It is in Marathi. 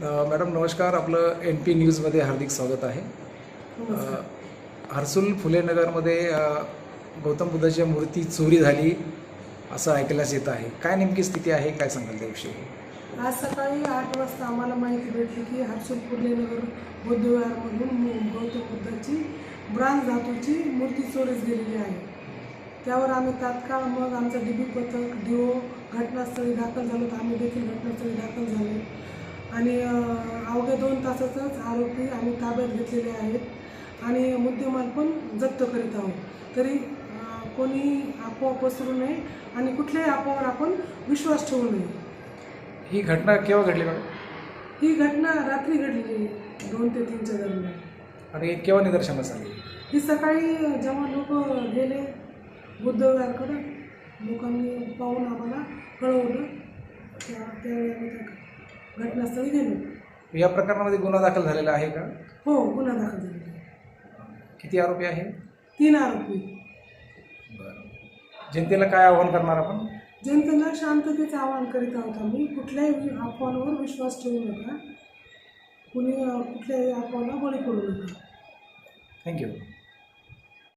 मॅडम नमस्कार. आपलं एन पी न्यूजमध्ये हार्दिक स्वागत आहे. हर्सुल फुलेनगरमध्ये गौतम बुद्धाची मूर्ती चोरी झाली असं ऐकल्यास येत आहे. काय नेमकी स्थिती आहे? काय सांगाल त्याविषयी? आज सकाळी आठ वाजता आम्हाला माहिती भेटली की हर्षल फुलेनगर बौद्धविहारमधून गौतम बुद्धाची ब्रांज धातूची मूर्ती चोरीस गेलेली आहे. त्यावर आम्ही तात्काळ मग आमचं डीबी पथक डीओ घटनास्थळी दाखल झालो. तर आम्ही देखील घटनास्थळी दाखल झालो. आणि अवघ्या दोन तासातच आरोपी आम्ही ताब्यात घेतलेले आहेत आणि मुद्देमाल पण जप्त करीत आहोत. तरी कोणी अफवा पसरू नये आणि कुठल्याही अफवावर आपण विश्वास ठेवू नये. ही घटना केव्हा घडली मॅडम? ही घटना रात्री घडलेली आहे, दोन ते तीनच्या दरम्यान. आणि केव्हा निदर्शनास आली? ही सकाळी जेव्हा लोक गेले बुद्धविहारकडं लोकांनी पाहून आम्हाला कळवलं. त्या त्यावेळी आम्ही त्या घटनास्थळी गेलो या प्रकरणामध्ये गुन्हा दाखल झालेला आहे का? हो गुन्हा दाखल झालेला आहे. किती आरोपी आहे? तीन आरोपी. जनतेला काय आव्हान करणार आपण? जनतेला शांततेचं आवाहन करीत आहोत आम्ही. कुठल्याही अफवांवर विश्वास ठेवू नका. कुणी अं, कुठल्याही अफवाला बळी पडू नका. थँक्यू